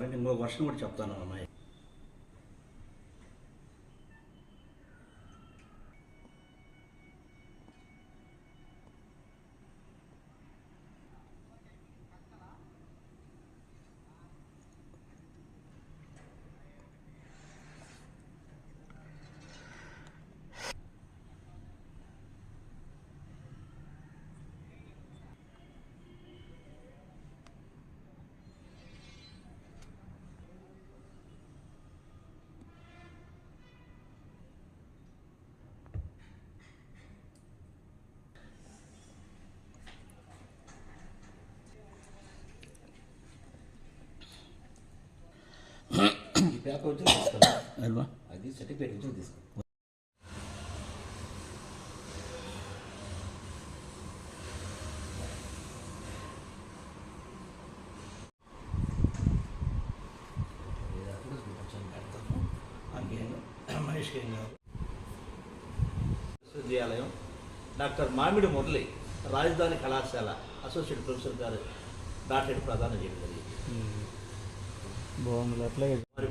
కావాలంటే ఇంకో వర్షం కూడా చెప్తాను అమ్మాయి. అది సర్టిఫికేట్ విశ్వవిద్యాలయం డాక్టర్ మామిడి మురళి రాజధాని కళాశాల అసోసియేట్ ప్రొఫెసర్ గారు డాక్టరేట్ ప్రదానం చేయడం జరిగింది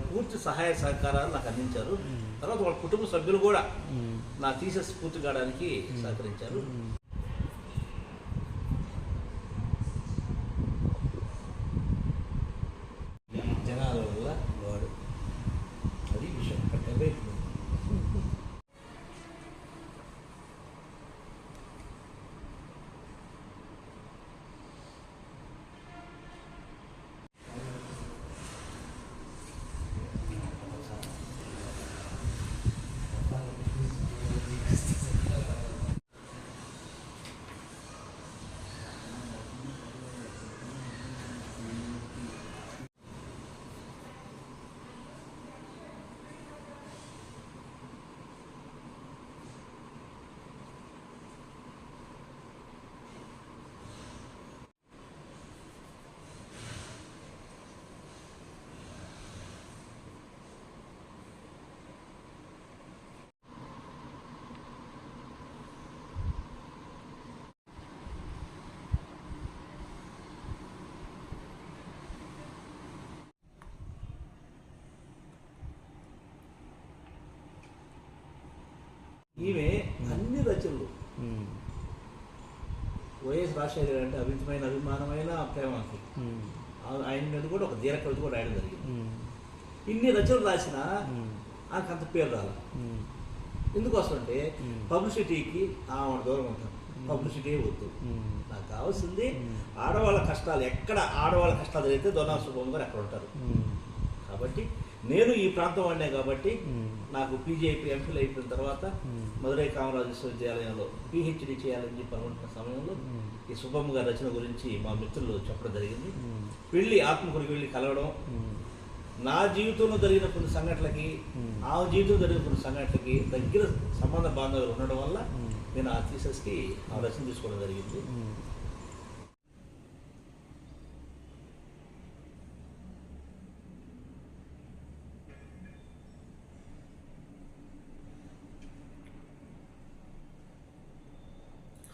పూర్తి సహాయ సహకారాలు నాకు అందించారు. తర్వాత వాళ్ళ కుటుంబ సభ్యులు కూడా నా థీసెస్ పూర్తి కావడానికి సహకరించారు ఈ జనాల వల్ల వాడు అది విషయం కట్టబై ఈమె అన్ని రచనలు వైఎస్ రాజశేఖర గారు అంటే అభితమైన అభిమానమైన ప్రేమ ఆ- ఆయన మీద కూడా ఒక దీర కవిత కూడా రాయడం జరిగింది. ఇన్ని రచనలు రాసినా ఆమెకు అంత పేరు రాల. ఎందుకోసం అంటే పబ్లిసిటీకి ఆమె దూరం ఉంటాం. పబ్లిసిటీ వద్దు. నాకు కావాల్సింది ఆడవాళ్ళ కష్టాలు ఎక్కడ ఆడవాళ్ళ కష్టాలు జరిగితే దొనా శుభం గారు అక్కడ ఉంటారు? కాబట్టి నేను ఈ ప్రాంతం వాడినే కాబట్టి నాకు పీజీ అయిపోయి ఎంఫిల్ అయిపోయిన తర్వాత మదురై కామరాజు విశ్వవిద్యాలయంలో పిహెచ్డి చేయాలని చెప్పి అనుకుంటున్న సమయంలో ఈ సుబ్బమ్మ గారి రచన గురించి మా మిత్రులు చెప్పడం జరిగింది. వెళ్ళి ఆత్మకూరికి వెళ్ళి కలవడం. నా జీవితంలో జరిగిన కొన్ని సంఘటనలకి ఆ జీవితంలో జరిగిన కొన్ని సంఘటనలకి దగ్గర సంబంధ బాంధవ్యాలు ఉండడం వల్ల నేను ఆ థీసెస్కి ఆ రచన తీసుకోవడం జరిగింది.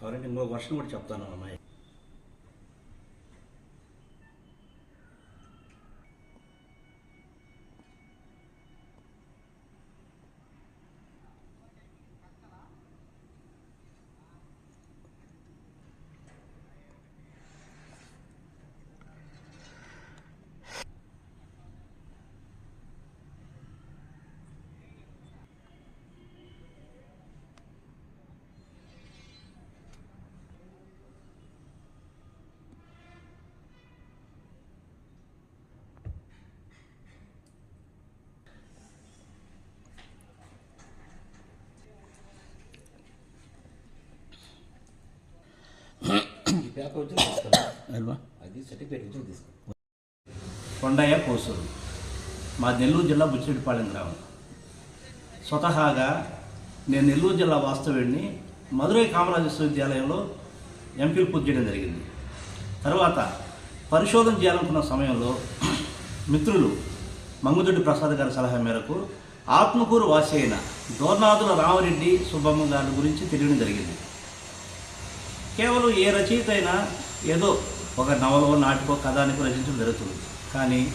కావాలంటే ఇంకో వర్షం కూడా చెప్తాను అమ్మాయి. కొండయ్య కోసూరు మా నెల్లూరు జిల్లా బుచ్చిరెడ్డిపాలెం గ్రామం. స్వతహాగా నేను నెల్లూరు జిల్లా వాస్తవ్యుడిని మధురై కామరాజ విశ్వవిద్యాలయంలో ఎంపీలు పూర్తి చేయడం జరిగింది. తర్వాత పరిశోధన చేయాలనుకున్న సమయంలో మిత్రులు మంగుదొడ్డి ప్రసాద్ గారి సలహా మేరకు ఆత్మకూరు వాసి అయిన దోర్నాథుల రామరెడ్డి సుబ్బమ్మ గారి గురించి తెలియడం జరిగింది. కేవలం ఏ రచయిత అయినా ఏదో ఒక నవలో నాటికో కథానికో రచించడం జరుగుతుంది. కానీ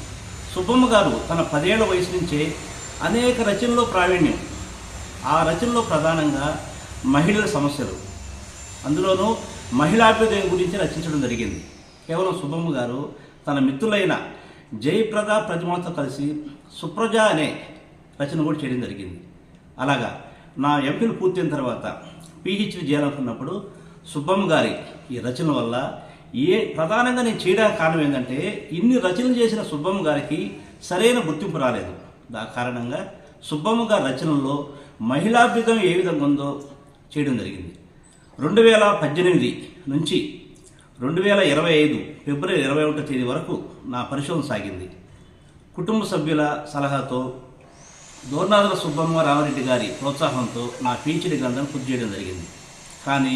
సుబ్బమ్మ గారు తన పదేళ్ళ వయసు నుంచే అనేక రచనల్లో ప్రావీణ్యం. ఆ రచనలో ప్రధానంగా మహిళల సమస్యలు. అందులోనూ మహిళాభ్యుదయం గురించి రచించడం జరిగింది. కేవలం సుబ్బమ్మ గారు తన మిత్రులైన జయప్రద ప్రతిమతో కలిసి సుప్రజ అనే రచన కూడా చేయడం జరిగింది. అలాగా నా ఎంపీలు పూర్తయిన తర్వాత పిహెచ్డి చేయాలనుకున్నప్పుడు సుబ్బమ్మ గారి ఈ రచన వల్ల ఏ ప్రధానంగా నేను చేయడానికి కారణం ఏంటంటే ఇన్ని రచనలు చేసిన సుబ్బమ్మ గారికి సరైన గుర్తింపు రాలేదు. దా కారణంగా సుబ్బమ్మ గారి రచనల్లో మహిళాభ్యుతం ఏ విధంగా ఉందో చేయడం జరిగింది. రెండు వేల పద్దెనిమిది నుంచి రెండు వేల ఇరవై ఐదు ఫిబ్రవరి ఇరవై ఒకటో తేదీ వరకు నా పరిశోధన సాగింది. కుటుంబ సభ్యుల సలహాతో దోర్నాథుల సుబ్బమ్మ రామరెడ్డి గారి ప్రోత్సాహంతో నా పీహెచ్డీ గ్రంథం పూర్తి చేయడం జరిగింది. కానీ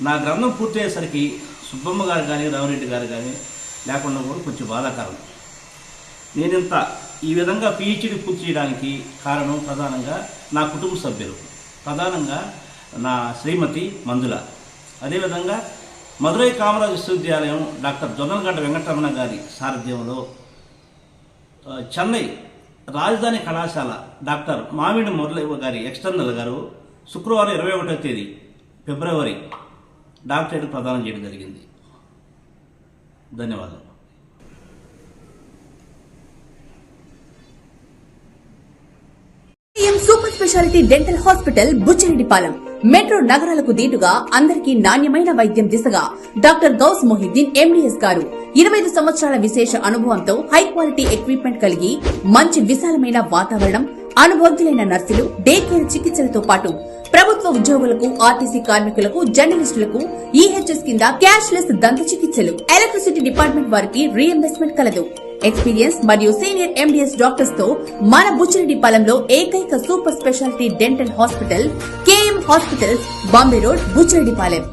నా గ్రంథం పూర్తయ్యేసరికి సుబ్బమ్మ గారు కానీ రామరెడ్డి గారు కానీ లేకుండా కూడా కొంచెం బాధాకరం. నేనింత ఈ విధంగా పీహెచ్డీ పూర్తి చేయడానికి కారణం ప్రధానంగా నా కుటుంబ సభ్యులు ప్రధానంగా నా శ్రీమతి మందుల అదేవిధంగా మదురై కామరాజ్ విశ్వవిద్యాలయం డాక్టర్ జొన్నలగడ్డ వెంకటరమణ గారి సారథ్యంలో చెన్నై రాజధాని కళాశాల డాక్టర్ మామిడి మురళి గారి ఎక్స్టర్నల్ గారు శుక్రవారం ఇరవై ఒకటో తేదీ ఫిబ్రవరి డాక్టరేట్ ప్రదానం చేయడం జరిగింది. ధన్యవాదాలు. Super speciality dental hospital Buchireddypalem. Metro నగరాలకు దీటుగా అందరికీ నాణ్యమైన వైద్యం దిశగా డాక్టర్ గౌస్ మొహిద్దీన్ ఎండిఎస్ గారు. ఇరవై ఐదు సంవత్సరాల విశేష అనుభవంతో హై క్వాలిటీ ఎక్విప్మెంట్ కలిగి మంచి విశాలమైన వాతావరణం అనుభవజ్ఞులైన నర్సులు డే కేర్ చికిత్సలతో పాటు ప్రభుత్వ ఉద్యోగులకు ఆర్టీసీ కార్మికులకు జర్నలిస్టులకు ఈహెచ్ఎస్ కింద క్యాష్ లెస్ దంత చికిత్సలు. ఎలక్ట్రిసిటీ డిపార్ట్మెంట్ వారికి రీఎంబర్స్మెంట్ కలదు. ఎక్స్పీరియన్స్ మరియు సీనియర్ ఎండిఎస్ డాక్టర్స్తో మన బుచ్చిరెడ్డిపాలెంలో ఏకైక super speciality dental hospital KM hospitals Bombay road Buchireddypalem